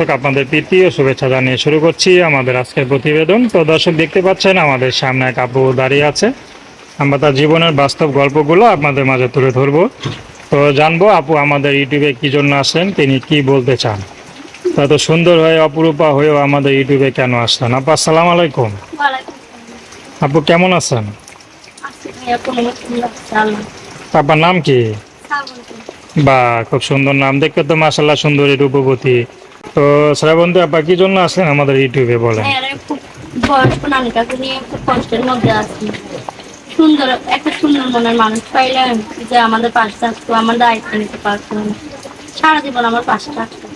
দর্শক আপনাদের প্রীতি ও শুভেচ্ছা জানিয়ে শুরু করছি আমাদের আজকের প্রতিবেদন। তো দর্শক দেখতে পাচ্ছেন আমাদের সামনে এক আপু দাঁড়িয়ে আছে। আমরা তার জীবনের বাস্তব গল্পগুলো আপনাদের মাঝে তুলে ধরবো। তো জানব আপু আমাদের ইউটিউবে কি জন্য আসেন তিনি কি বলতে চান? তো এত সুন্দর হয়ে অপরূপা হয়েও আমাদের ইউটিউবে কেন আসলেন? আপু আসসালামু আলাইকুম। আপু কেমন আছেন? আপনার নাম কি? বা খুব সুন্দর নাম। দেখতে তো মাসাল্লাহ সুন্দরী রূপবতী। তো শ্রাবন্তী আপা কি জন্য আসলেন আমাদের ইউটিউবে বলেন? হ্যাঁ খুব বয়স্ক নানিকাকে নিয়ে খুব কষ্টের মধ্যে আছি। সুন্দর একটা সুন্দর মনের মানুষ পাইলাম যে আমাদের পাশে থাকতো আমার দায়িত্ব নিতে পারতো সারা জীবন আমার পাশে থাকতো।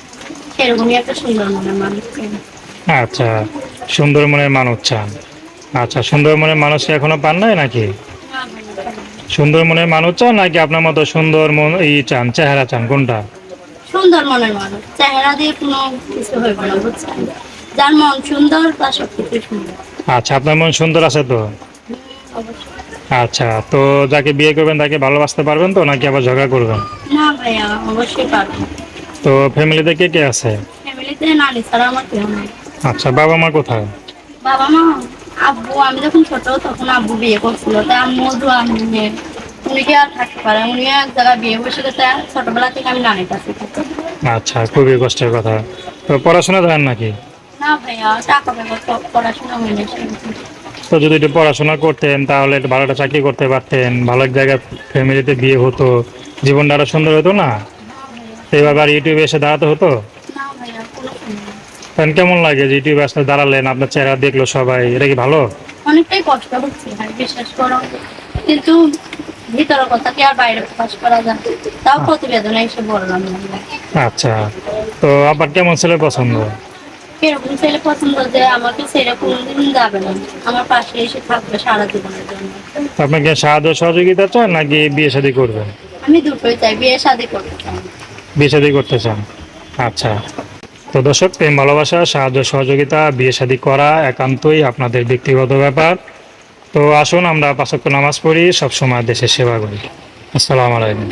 সেরকমই একটা সুন্দর মনের মানুষ আচ্ছা সুন্দর মনের মানুষ চান। আচ্ছা সুন্দর মনের মানুষ এখনও পান নাই নাকি? সুন্দর মনের মানুষ চান নাকি আপনার মতো সুন্দর মন ই চান চেহারা চান কোনটা? সুন্দর মনের মানুষ। চেহারা দিয়ে কোনো কিছু হইব না বুঝছেন? যার মন সুন্দর তার সব কিছু সুন্দর। আচ্ছা আপনার মন সুন্দর আছে তো? আচ্ছা তো যাকে বিয়ে করবেন তাকে ভালোবাসতে পারবেন তো নাকি আবার ঝগড়া করবেন? না ভাইয়া অবশ্যই পারব। তো ফ্যামিলিতে কে কে আছে? ফ্যামিলিতে নানি ছাড়া আমার কেউ নেই। আচ্ছা বাবা মা কোথায়? বাবা মা আব্বু আমি যখন ছোট তখন আব্বু বিয়ে করছিল। তাই আম্মু দোয়া নিয়ে কি আর থাকতে পারে। উনি এক জায়গায় বিয়ে বসে গেছে ছোটবেলা থেকে আমি নানির কাছে আচ্ছা খুবই কষ্টের কথা। তো পড়াশোনা জানেন নাকি? না ভাইয়া টাকা পয়সা পড়াশোনা হয়নি তো যদি একটু পড়াশোনা করতেন তাহলে একটু ভালো একটা চাকরি করতে পারতেন ভালো এক জায়গায় ফ্যামিলিতে বিয়ে হতো জীবনটা আরও সুন্দর হতো না? এইভাবে আর ইউটিউবে এসে দাঁড়াতে হতো। তখন কেমন লাগে যে ইউটিউবে আসলে দাঁড়ালেন আপনার চেহারা দেখল সবাই এটা কি ভালো? অনেকটাই কষ্ট হচ্ছে বিশ্বাস করো। কিন্তু ভিতরের কথা কি আর বাইরে প্রকাশ করা যায়? তাও প্রতিবেদনে এসে বললাম আচ্ছা তো আবার কেমন ছেলে পছন্দ? এরকম ছেলে পছন্দ যে আমাকে ছেড়ে কোনোদিন যাবে না। আমার পাশে এসে থাকবে সারা জীবনের জন্য। আপনাকে সাহায্য সহযোগিতা চান নাকি বিয়ে শাদী করবেন? আমি দুটোই চাই বিয়ে শাদী করতে চাই। বিয়ে শাদী করতে চান? আচ্ছা তো দর্শক প্রেম ভালোবাসা সাহায্য সহযোগিতা বিয়ে শাদী করা একান্তই আপনাদের ব্যক্তিগত ব্যাপার। তো আসুন আমরা পাঁচক্য নামাজ পড়ি সবসময় দেশের সেবা করি। আসসালামু আলাইকুম।